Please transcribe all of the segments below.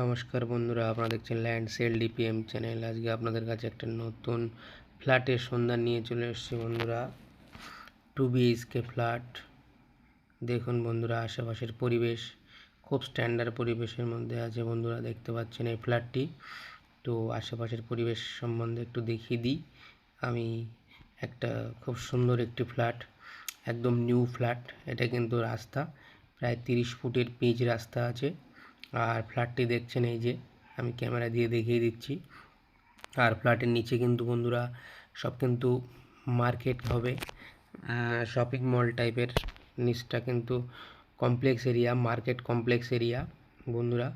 নমস্কার বন্ধুরা, আপনারা দেখছেন ল্যান্ড সেল ডিপিএম চ্যানেল আজকে আপনাদের কাছে একটা নতুন ফ্ল্যাটের সন্ধান নিয়ে চলে এসেছি বন্ধুরা। টু বিএইচকে ফ্ল্যাট দেখুন বন্ধুরা, আশেপাশের পরিবেশ খুব স্ট্যান্ডার্ড পরিবেশের মধ্যে আছে বন্ধুরা, দেখতে পাচ্ছেন এই ফ্ল্যাটটি তো আশেপাশের পরিবেশ সম্বন্ধে একটু দেখিয়ে দিই। আমি একটা খুব সুন্দর একটি ফ্ল্যাট একদম নিউ ফ্ল্যাট এটা কিন্তু রাস্তা, প্রায় তিরিশ ফুটের পিচ রাস্তা আছে। আর ফ্ল্যাটটি দেখছেন এই যে, আমি ক্যামেরা দিয়ে দেখিয়ে দিচ্ছি। আর ফ্ল্যাটের নিচে কিন্তু বন্ধুরা সব কিন্তু মার্কেট হবে। শপিং মল টাইপের নিচটা কিন্তু complex area market complex area বন্ধুরা,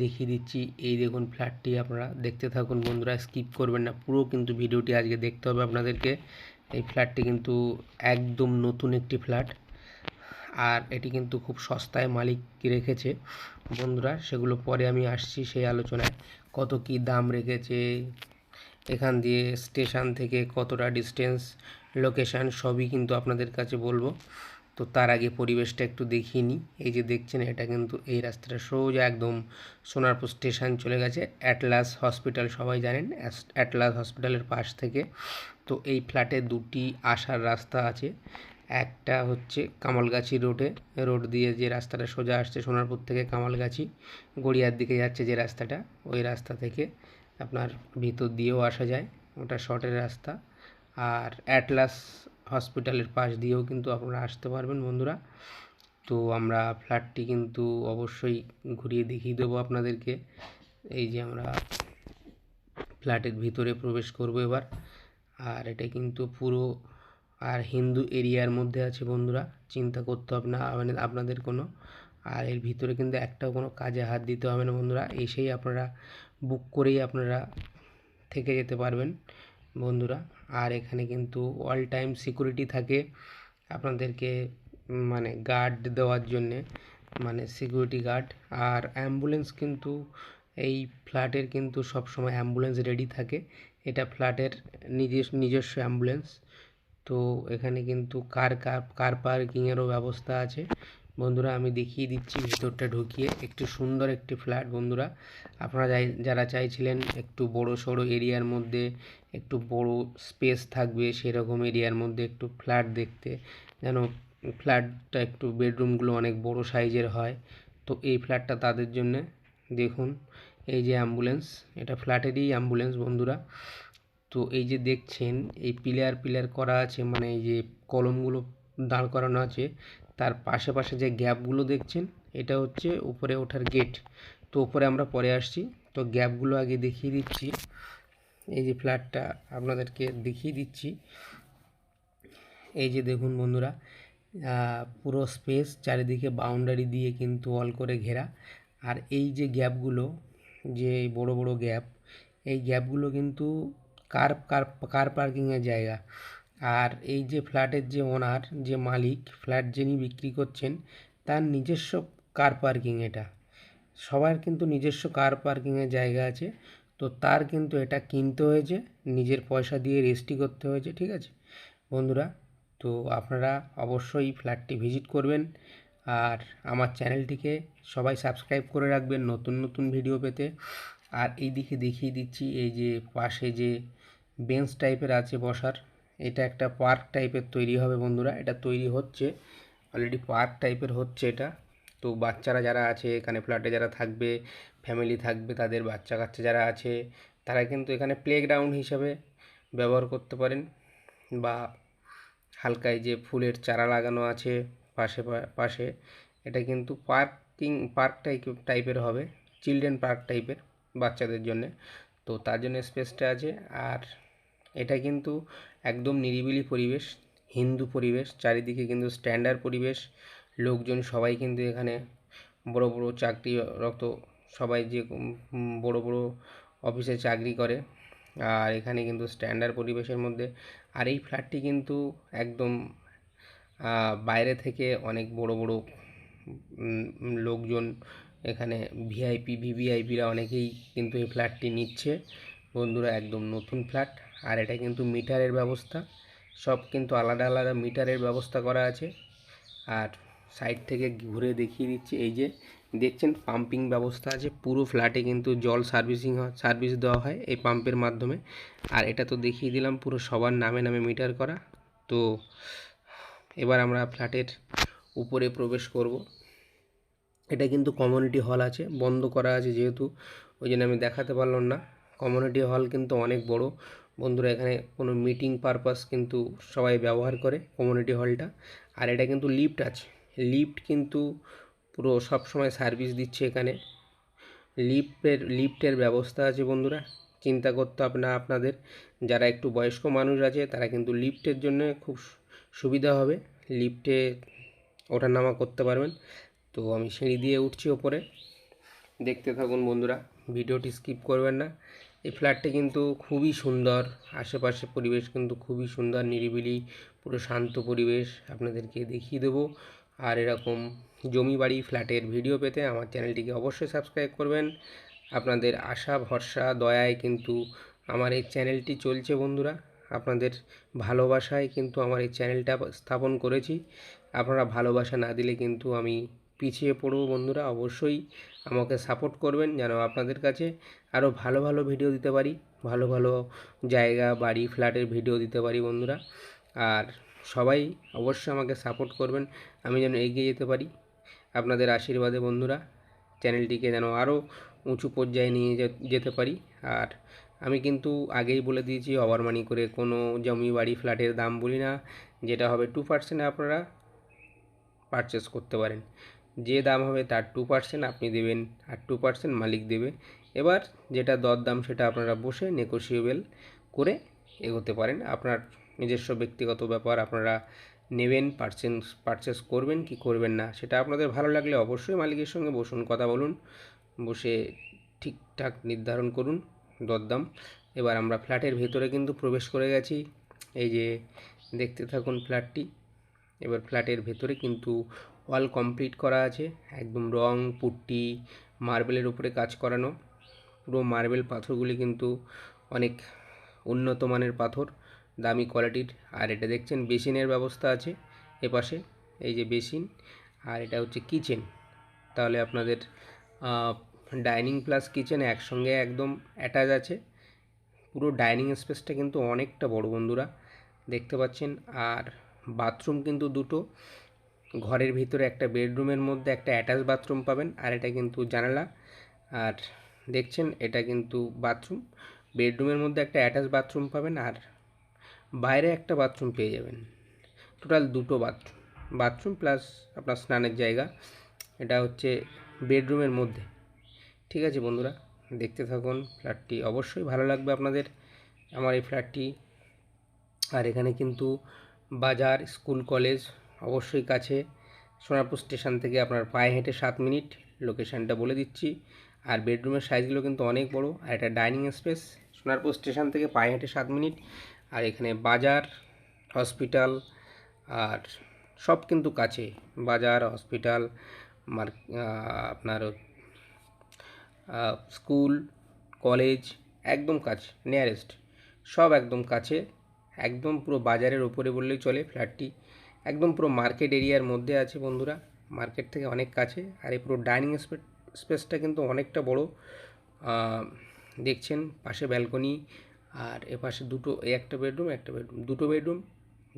দেখিয়ে দিচ্ছি। এই দেখুন ফ্ল্যাটটি আপনারা দেখতে থাকুন বন্ধুরা স্কিপ করবেন না। পুরো কিন্তু ভিডিওটি আজকে দেখতে হবে আপনাদেরকে। এই ফ্ল্যাটটি কিন্তু একদম নতুন একটি ফ্ল্যাট। আর এটি কিন্তু খুব সস্তায় মালিক রেখেছে। বন্ধুরা, সেগুলো পরে আমি আসছি সেই আলোচনায়। কত কি দাম রেখেছে, এখান দিয়ে স্টেশন থেকে কতটা ডিস্টেন্স লোকেশান সবই কিন্তু আপনাদের কাছে বলব। তো তার আগে পরিবেশটা একটু দেখিয়ে নিই। এই যে দেখছেন, এটা কিন্তু এই রাস্তাটা সোজা একদম সোনারপুর স্টেশন চলে গেছে অ্যাটলাস হসপিটাল সবাই জানেন অ্যাটলাস হসপিটালের পাশ থেকে। তো এই ফ্ল্যাটে দুটি আসার রাস্তা আছে। একটা হচ্ছে কামালগাছি রোডে। রোড দিয়ে যে রাস্তাটা সোজা আসছে সোনারপুর থেকে কামালগাছি, গড়িয়ার দিকে যাচ্ছে যে রাস্তাটা, ওই রাস্তা থেকে আপনার ভিতর দিয়েও আসা যায়। ওটা শর্টের রাস্তা। আর অ্যাটলাস হসপিটালের পাশ দিয়েও কিন্তু আপনারা আসতে পারবেন বন্ধুরা। তো আমরা ফ্ল্যাটটি কিন্তু অবশ্যই ঘুরিয়ে দেখিয়ে দেবো আপনাদেরকে। এই যে আমরা ফ্ল্যাটের ভিতরে প্রবেশ করব এবার। আর এটা কিন্তু পুরো আর হিন্দু এরিয়ার মধ্যে আছে বন্ধুরা, চিন্তা করতে হবে না মানে আপনাদের কোনো। আর এর ভিতরে কিন্তু একটাও কোনো কাজে হাত দিতে হবে না বন্ধুরা, এসেই আপনারা বুক করেই আপনারা থেকে যেতে পারবেন বন্ধুরা। আর এখানে কিন্তু অল টাইম সিকিউরিটি থাকে আপনাদেরকে মানে গার্ড দেওয়ার জন্যে মানে সিকিউরিটি গার্ড আর অ্যাম্বুলেন্স কিন্তু এই ফ্ল্যাটের কিন্তু সব সময় অ্যাম্বুলেন্স রেডি থাকে। এটা ফ্ল্যাটের নিজস্ব নিজস্ব অ্যাম্বুলেন্স তো এখানে কিন্তু কার কার কার পার্কিংয়েরও ব্যবস্থা আছে। বন্ধুরা, আমি দেখিয়ে দিচ্ছি, ভিতরটা ঢুকিয়ে। একটু সুন্দর একটি ফ্ল্যাট বন্ধুরা। আপনারা যারা চাইছিলেন একটু বড় সড়ো এরিয়ার মধ্যে একটু বড় স্পেস থাকবে, সেরকম এরিয়ার মধ্যে একটু ফ্ল্যাট দেখতে, যেন ফ্ল্যাটটা একটু বেডরুমগুলো অনেক বড় সাইজের হয়। তো এই ফ্ল্যাটটা তাদের জন্যে দেখুন। এই যে অ্যাম্বুলেন্স এটা ফ্ল্যাটেরই অ্যাম্বুলেন্স বন্ধুরা। তো এই যে দেখছেন, এই পিলার পিলার করা আছে মানে এই যে কলমগুলো দাঁড় করানো আছে, তার পাশে পাশে যে গ্যাপগুলো দেখছেন, এটা হচ্ছে উপরে ওঠার গেট তো উপরে আমরা পরে আসছি। তো গ্যাপগুলো আগে দেখিয়ে দিচ্ছি। এই যে ফ্ল্যাটটা আপনাদেরকে দেখিয়ে দিচ্ছি। এই যে দেখুন বন্ধুরা পুরো স্পেস চারিদিকে বাউন্ডারি দিয়ে কিন্তু অল করে ঘেরা। আর এই যে গ্যাপগুলো, যে বড় বড় গ্যাপ, এই গ্যাপগুলো কিন্তু কার কার কার পার্কিংয়ের জায়গা। আর এই যে ফ্ল্যাটের যে ওনার যে মালিক ফ্ল্যাট যিনি বিক্রি করছেন, তার নিজস্ব কার পার্কিং এটা। সবার কিন্তু নিজস্ব কার পার্কিংয়ের জায়গা আছে। তো তার কিন্তু এটা কিনতে হয়েছে, নিজের পয়সা দিয়ে রেজিস্ট্রি করতে হয়েছে, ঠিক আছে? বন্ধুরা, তো আপনারা অবশ্যই ফ্ল্যাটটি ভিজিট করবেন। আর আমার চ্যানেলটিকে সবাই সাবস্ক্রাইব করে রাখবেন নতুন নতুন ভিডিও পেতে। আর এই দিকে দেখিয়ে দিচ্ছি, এই যে পাশে যে বেঞ্চ টাইপের আছে বসার। এটা একটা পার্ক টাইপের তৈরি হবে বন্ধুরা। এটা তৈরি হচ্ছে। অলরেডি পার্ক টাইপের হচ্ছে এটা। তো বাচ্চারা যারা আছে, এখানে ফ্ল্যাটে যারা থাকবে ফ্যামিলি থাকবে, তাদের বাচ্চা কাচ্চা যারা আছে, তারা কিন্তু এখানে প্লেগ্রাউন্ড হিসাবে ব্যবহার করতে পারেন। বা হালকায় যে ফুলের চারা লাগানো আছে পাশে পাশে, এটা কিন্তু পার্কিং পার্ক টাইপ টাইপের হবে। চিলড্রেন পার্ক টাইপের বাচ্চাদের জন্যে। তো তার জন্য স্পেসটা আছে। আর এটা কিন্তু একদম নিরিবিলি পরিবেশ, হিন্দু পরিবেশ, চারিদিকে কিন্তু স্ট্যান্ডার্ড পরিবেশ। লোকজন সবাই কিন্তু এখানে বড় বড় চাকরিরত সবাই যে বড় বড় অফিসে চাকরি করে। আর এখানে কিন্তু স্ট্যান্ডার্ড পরিবেশের মধ্যে। আর এই ফ্ল্যাটটি কিন্তু একদম বাইরে থেকে অনেক বড় বড় লোকজন এখানে ভিআইপি ভিভিআইপিরা অনেকেই কিন্তু এই ফ্ল্যাটটি নিচ্ছে। বন্ধুরা, একদম নতুন ফ্ল্যাট আর এটা কিন্তু মিটারের ব্যবস্থা। সব কিন্তু আলাদা আলাদা মিটারের ব্যবস্থা করা আছে। আর সাইড থেকে ঘুরে দেখিয়ে দিচ্ছি, এই যে দেখছেন পাম্পিং ব্যবস্থা আছে। পুরো ফ্ল্যাটে কিন্তু জল সার্ভিসিং হয়, সার্ভিস দেওয়া হয় এই পাম্পের মাধ্যমে। আর এটা তো দেখিয়ে দিলাম, পুরো সবার নামে নামে মিটার করা। তো এবার আমরা ফ্ল্যাটের উপরে প্রবেশ করব। এটা কিন্তু কমিউনিটি হল আছে, বন্ধ করা আছে যেহেতু, ওই জন্য আমি দেখাতে পারলাম না। কমিউনিটি হল কিন্তু অনেক বড়। বন্ধুরা এখানে কোনো মিটিং পারপাস কিন্তু সবাই ব্যবহার করে কমিউনিটি হলটা আর এটা কিন্তু লিফট আছে। লিফট কিন্তু পুরো সব সময় সার্ভিস দিচ্ছে এখানে। লিফটের লিফটের ব্যবস্থা আছে বন্ধুরা। চিন্তা করতে হবে না আপনাদের। যারা একটু বয়স্ক মানুষ আছে, তারা কিন্তু লিফটের জন্য খুব সুবিধা হবে। লিফটে ওঠানামা করতে পারবেন। তো আমি সিঁড়ি দিয়ে উঠছি ওপরে। দেখতে থাকুন বন্ধুরা। ভিডিওটি স্কিপ করবেন না। এই ফ্ল্যাটটি কিন্তু খুবই সুন্দর। আশেপাশে পরিবেশ কিন্তু খুবই সুন্দর, নিরিবিলি, পুরো শান্ত পরিবেশ আপনাদেরকে দেখিয়ে দেবো। আর এরকম জমি বাড়ি ফ্ল্যাটের ভিডিও পেতে আমার চ্যানেলটিকে অবশ্যই সাবস্ক্রাইব করবেন। আপনাদের আশা, ভরসা, দয়ায় কিন্তু আমার এই চ্যানেলটি চলছে বন্ধুরা। আপনাদের ভালোবাসায় কিন্তু আমার এই চ্যানেলটা স্থাপন করেছি। আপনারা ভালোবাসা না দিলে কিন্তু আমি পিছিয়ে পড়ব বন্ধুরা, অবশ্যই আমাকে সাপোর্ট করবেন যেন আপনাদের কাছে আরও ভালো ভালো ভিডিও দিতে পারি, ভালো ভালো জায়গা, বাড়ি ফ্ল্যাটের ভিডিও দিতে পারি বন্ধুরা। আর সবাই অবশ্যই আমাকে সাপোর্ট করবেন, আমি যেন এগিয়ে যেতে পারি। আপনাদের আশীর্বাদে বন্ধুরা চ্যানেলটিকে যেন আরও উঁচু পর্যায়ে নিয়ে যেতে পারি। আর আমি কিন্তু আগেই বলে দিয়েছি ওভার মানি করে কোনো জমি, বাড়ি ফ্ল্যাটের দাম বলি না, যেটা হবে টু পার্সেন্টে আপনারা পারচেস করতে পারেন। যে দাম হবে তার টু পার্সেন্ট আপনি দেবেন আর টু পার্সেন্ট মালিক দেবে। এবার যেটা দরদাম সেটা আপনারা বসে নেগোসিয়েবল করে এগোতে পারেন। আপনার নিজস্ব ব্যক্তিগত ব্যাপার আপনারা নেবেন পারচেন্স পারচেস করবেন, কি করবেন না সেটা আপনাদের ভালো লাগলে অবশ্যই মালিকের সঙ্গে বসুন, কথা বলুন, বসে ঠিকঠাক নির্ধারণ করুন দরদাম। এবার আমরা ফ্ল্যাটের ভেতরে কিন্তু প্রবেশ করে গেছি। এই যে দেখতে থাকুন ফ্ল্যাটটি এবার ফ্ল্যাটের ভেতরে কিন্তু ওয়াল কমপ্লিট করা আছে, একদম রং, পুট্টি মার্বেলের উপরে কাজ করানো। পুরো মার্বেল পাথরগুলি কিন্তু অনেক উন্নত মানের পাথর, দামি কোয়ালিটির আর এটা দেখছেন বেসিনের ব্যবস্থা আছে এপাশে, এই যে বেসিন আর এটা হচ্ছে কিচেন তাহলে আপনাদের ডাইনিং প্লাস কিচেন একসঙ্গে একদম অ্যাটাচ আছে। পুরো ডাইনিং স্পেসটা কিন্তু অনেকটা বড় বন্ধুরা, দেখতে পাচ্ছেন। আর বাথরুম কিন্তু দুটো। ঘরের ভিতরে একটা বেডরুমের মধ্যে একটা অ্যাটাচ বাথরুম পাবেন আর এটা কিন্তু জানালা। আর দেখছেন, এটা কিন্তু বাথরুম। বেডরুমের মধ্যে একটা অ্যাটাচ বাথরুম পাবেন আর বাইরে একটা বাথরুম পেয়ে যাবেন। টোটাল দুটো বাথরুম। বাথরুম প্লাস আপনার স্নানের জায়গা। এটা হচ্ছে বেডরুমের মধ্যে। ঠিক আছে বন্ধুরা, দেখতে থাকুন ফ্ল্যাটটি। অবশ্যই ভালো লাগবে আপনাদের আমার এই ফ্ল্যাটটি। আর এখানে কিন্তু বাজার, স্কুল, কলেজ, অবশ্যই কাছে। সোনারপুর স্টেশন থেকে আপনার পায়ে হেঁটে সাত মিনিট। লোকেশানটা বলে দিচ্ছি। আর বেডরুমের সাইজগুলো কিন্তু অনেক বড়। আর এটা ডাইনিং স্পেস। সোনারপুর স্টেশন থেকে পায়ে হেঁটে সাত মিনিট। আর এখানে বাজার, হসপিটাল আর সব কিন্তু কাছে। বাজার, হসপিটাল, মার আপনার স্কুল, কলেজ, একদম কাছে নিয়ারেস্ট সব একদম কাছে। একদম পুরো বাজারের ওপরে বললেই চলে ফ্ল্যাটটি। একদম পুরো মার্কেট এরিয়ার মধ্যে আছে বন্ধুরা। মার্কেট থেকে অনেক কাছে। আর এই পুরো ডাইনিং স্পেসটা কিন্তু অনেকটা বড়। দেখছেন পাশে ব্যালকনি। আর এপাশে দুটো একটা বেডরুম একটা বেডরুম। দুটো বেডরুম।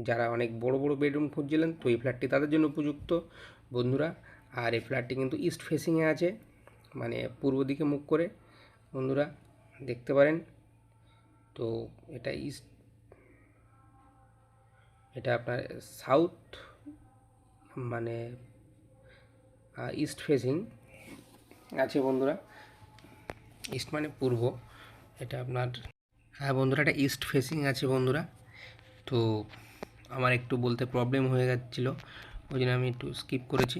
যারা অনেক বড় বড় বেডরুম খুঁজছিলেন, তো এই ফ্ল্যাটটি তাদের জন্য উপযুক্ত বন্ধুরা। আর এই ফ্ল্যাটটি কিন্তু ইস্ট ফেসিংয়ে আছে মানে পূর্ব দিকে মুখ করে। বন্ধুরা, দেখতে পারেন। তো এটা ইস্ট এটা আপনার সাউথ মানে ইস্ট ফেসিং আছে বন্ধুরা। ইস্ট মানে পূর্ব, এটা আপনার হ্যাঁ বন্ধুরা, এটা ইস্ট ফেসিং আছে বন্ধুরা। তো আমার একটু বলতে প্রবলেম হয়ে যাচ্ছিল, ওই জন্য আমি একটু স্কিপ করেছি।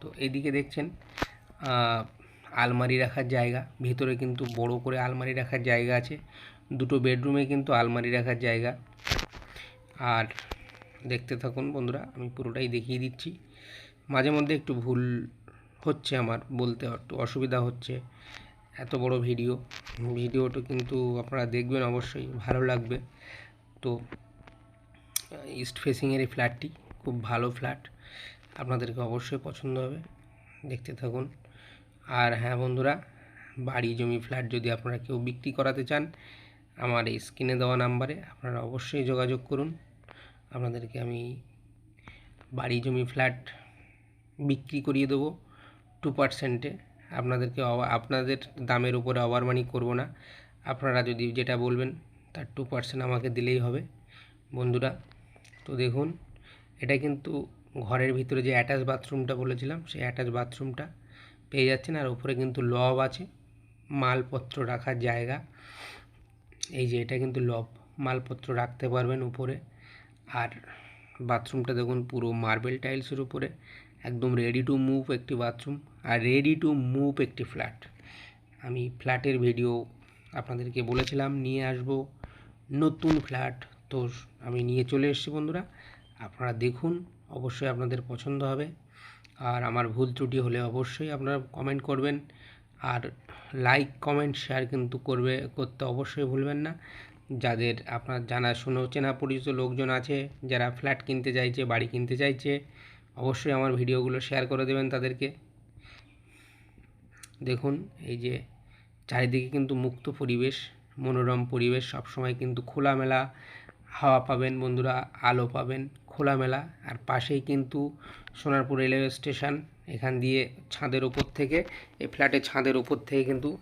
তো এইদিকে দেখছেন আলমারি রাখার জায়গা, ভেতরে কিন্তু বড় করে আলমারি রাখার জায়গা আছে। দুটো বেডরুমে কিন্তু আলমারি রাখার জায়গা। আর দেখতে থাকুন বন্ধুরা, আমি পুরোটাই দেখিয়ে দিচ্ছি। মাঝে মধ্যে একটু ভুল হচ্ছে আমার, বলতে একটু অসুবিধা হচ্ছে, এত বড় ভিডিও। ভিডিওটা কিন্তু আপনারা দেখবেন অবশ্যই, ভালো লাগবে। তো, ইস্ট ফেসিংয়ের এই ফ্ল্যাটটি খুব ভালো ফ্ল্যাট, আপনাদেরকে অবশ্যই পছন্দ হবে, দেখতে থাকুন। আর হ্যাঁ বন্ধুরা, বাড়ি জমি ফ্ল্যাট যদি আপনারা কেউ বিক্রি করাতে চান, আমার এই স্ক্রিনে দেওয়া নাম্বারে আপনারা অবশ্যই যোগাযোগ করুন। আপনাদেরকে আমি বাড়ি জমি ফ্ল্যাট বিক্রি করিয়ে দেবো টু পার্সেন্টে। আপনাদেরকে আপনাদের দামের উপরে অবারমানি করব না। আপনারা যদি যেটা বলবেন, তার টু পার্সেন্ট আমাকে দিলেই হবে। বন্ধুরা, তো দেখুন, এটা কিন্তু ঘরের ভিতরে যে অ্যাটাচ বাথরুমটা বলেছিলাম, সেই অ্যাটাচ বাথরুমটা পেয়ে যাচ্ছেন। আর উপরে কিন্তু লব আছে, মালপত্র রাখার জায়গা। এই যে এটা কিন্তু লব, মালপত্র রাখতে পারবেন উপরে। আর বাথরুমটা দেখুন পুরো মার্বেল টাইলসের উপরে, একদম রেডি টু মুভ একটি বাথরুম আর রেডি টু মুভ একটি ফ্ল্যাট আমি ফ্ল্যাটের ভিডিও আপনাদেরকে বলেছিলাম, নিয়ে আসব নতুন ফ্ল্যাট তো আমি নিয়ে চলে এসেছি বন্ধুরা। আপনারা দেখুন, অবশ্যই আপনাদের পছন্দ হবে। আর আমার ভুল ত্রুটি হলে অবশ্যই আপনারা কমেন্ট করবেন। আর লাইক কমেন্ট শেয়ার কিন্তু করবে, করতে অবশ্যই ভুলবেন না। যাদের আপনার জানাশুনো চেনা পরিচিত লোকজন আছে, যারা ফ্ল্যাট কিনতে চাইছে, বাড়ি কিনতে চাইছে, অবশ্যই আমার ভিডিওগুলো শেয়ার করে দেবেন তাদেরকে। দেখুন, এই যে চারিদিকে কিন্তু মুক্ত পরিবেশ, মনোরম পরিবেশ, সবসময় কিন্তু খোলামেলা হাওয়া পাবেন বন্ধুরা, আলো পাবেন, খোলামেলা। আর পাশেই কিন্তু সোনারপুর রেলওয়ে স্টেশন, এখান দিয়ে ছাদের ওপর থেকে, এই ফ্ল্যাটের ছাদের ওপর থেকে কিন্তু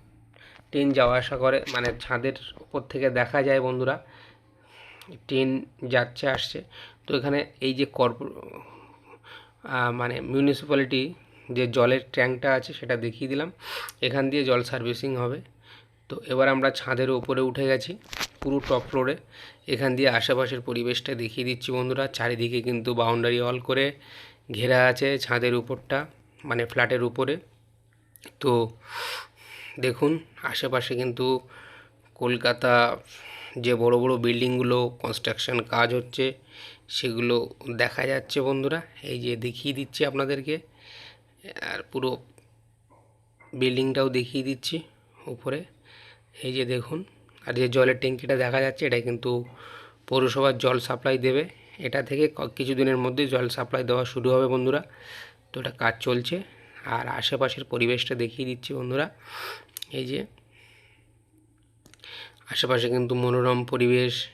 ট্রেন যাওয়া আসা করে মানে ছাদের ওপর থেকে দেখা যায় বন্ধুরা ট্রেন যাচ্ছে আসছে। তো এখানে এই যে কর্পো মানে মিউনিসিপ্যালিটি যে জলের ট্যাঙ্কটা আছে সেটা দেখিয়ে দিলাম। এখান দিয়ে জল সার্ভিসিং হবে। তো এবার আমরা ছাদের উপরে উঠে গেছি, পুরো টপ ফ্লোরে এখান দিয়ে আশেপাশের পরিবেশটা দেখিয়ে দিচ্ছি বন্ধুরা। চারিদিকে কিন্তু বাউন্ডারি ওয়াল করে ঘেরা আছে ছাদের উপরটা মানে ফ্ল্যাটের উপরে। তো দেখুন, আশেপাশে কিন্তু কলকাতা যে বড় বড় বিল্ডিংগুলো কনস্ট্রাকশন কাজ হচ্ছে, সেগুলো দেখা যাচ্ছে বন্ধুরা। এই যে দেখিয়ে দিচ্ছি আপনাদেরকে, আর পুরো বিল্ডিংটাও দেখিয়ে দিচ্ছি উপরে। এই যে দেখুন, আর যে জলের ট্যাঙ্কিটা দেখা যাচ্ছে, এটা কিন্তু পৌরসভার জল সাপ্লাই দেবে। এটা থেকে কিছুদিনের মধ্যে জল সাপ্লাই দেওয়া শুরু হবে বন্ধুরা। তো এটা কাজ চলছে। আর আশেপাশের পরিবেশটা দেখিয়ে দিচ্ছি বন্ধুরা। এই যে, আশেপাশে কিন্তু মনোরম পরিবেশ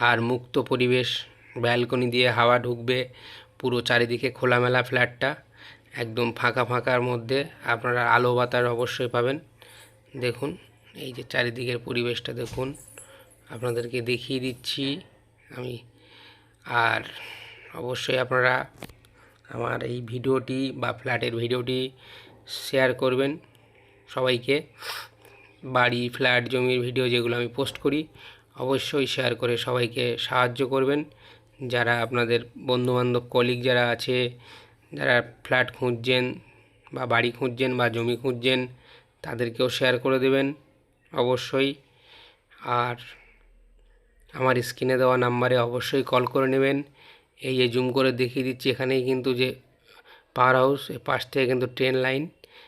আর মুক্ত পরিবেশ। ব্যালকনি দিয়ে হাওয়া ঢুকবে, পুরো চারিদিকে খোলামেলা ফ্ল্যাটটা একদম ফাঁকা ফাঁকার মধ্যে। আপনারা আলো বাতার অবশ্যই পাবেন। দেখুন, এই যে চারিদিকের পরিবেশটা দেখুন। আপনাদেরকে দেখিয়ে দিচ্ছি আমি। আর অবশ্যই আপনারা আমার এই ভিডিওটি বা ফ্ল্যাটের ভিডিওটি শেয়ার করবেন সবাইকে। বাড়ি, ফ্ল্যাট, জমির ভিডিও যেগুলো আমি পোস্ট করি, অবশ্যই শেয়ার করে সবাইকে সাহায্য করবেন। যারা আপনাদের বন্ধুবান্ধব, কলিগ যারা আছে, যারা ফ্ল্যাট খুঁজছেন বা বাড়ি খুঁজছেন বা জমি খুঁজছেন, তাদেরকেও শেয়ার করে দেবেন, অবশ্যই। আর আমার স্ক্রিনে দেওয়া নাম্বারে অবশ্যই কল করে নেবেন। এই যে জুম করে দেখিয়ে দিচ্ছি, এখানেই কিন্তু যে পাওয়ার হাউস পাশ থেকে কিন্তু ট্রেন লাইন